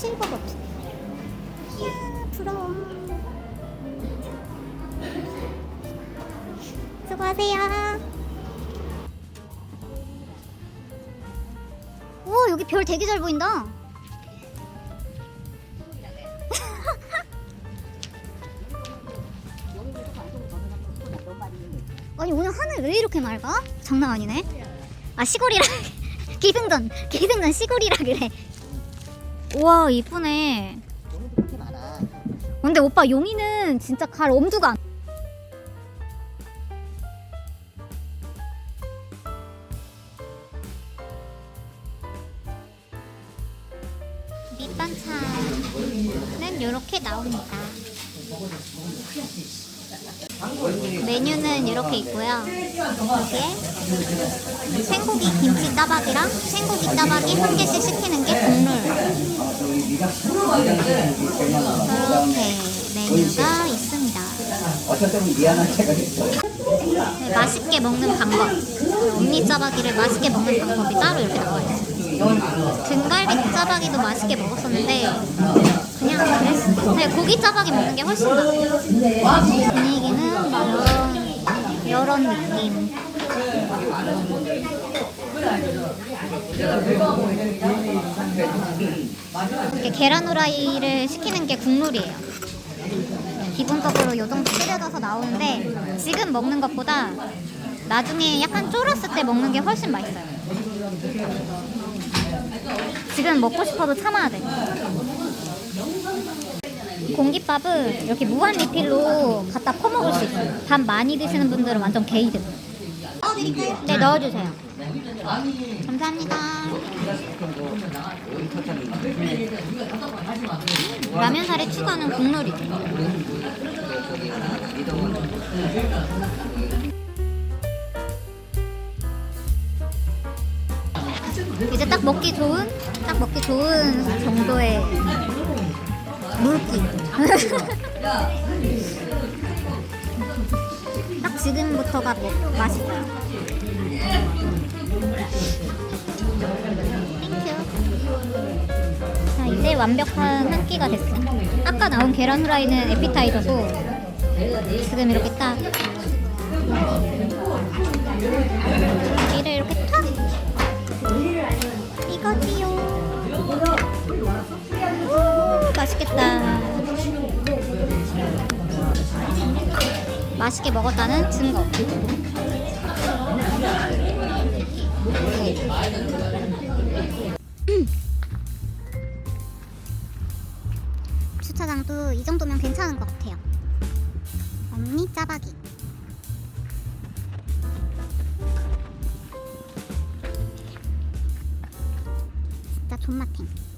실버 버튼. 이야, 부러워. 수고하세요. 오, 여기 별 되게 잘 보인다. 아니 오늘 하늘 왜 이렇게 맑아? 장난 아니네. 아 시골이라 기승전 기승전 시골이라 그래. 우와 이쁘네. 근데 오빠 용이는 진짜 갈 엄두가 안. 밑반찬은 이렇게 나옵니다. 메뉴는 이렇게 있고요. 여기에 생고기 김치 따박이랑 생고기 따박이 한 개씩 시키는 게 메뉴가 있습니다. 어쩔 때는 미안한 있어. 네, 맛있게 먹는 방법. 언니 짜박이를 맛있게 먹는 방법이 따로 이렇게 나와 있어요. 등갈비 짜박이도 맛있게 먹었었는데 그냥. 네, 고기 짜박이 먹는 게 훨씬 나아요. 분위기는 이런 이런 느낌. 이렇게 계란 후라이를 시키는 게 국룰이에요. 기본적으로 요 정도 끓여져서 나오는데 지금 먹는 것보다 나중에 약간 쫄았을 때 먹는 게 훨씬 맛있어요. 지금 먹고 싶어도 참아야 돼. 공깃밥은 이렇게 무한 리필로 갖다 퍼먹을 수 있어요. 밥 많이 드시는 분들은 완전. 넣어드릴까요? 네, 넣어주세요. 감사합니다. 라면 사리 추가는 국룰이죠. 이제 딱 먹기 좋은, 딱 먹기 좋은 정도의 물기. 딱 지금부터가 뭐 맛있어요. 땡큐. 자, 이제 완벽한 한 끼가 됐어요. 아까 나온 계란 후라이는 에피타이저고 지금 이렇게 딱 고기를 이렇게 탁 이거지요. 우, 맛있겠다. 맛있게 먹었다는 증거. 주차장도 이 정도면 괜찮은 것 같아요. 언니 짜박이. 진짜 존맛탱.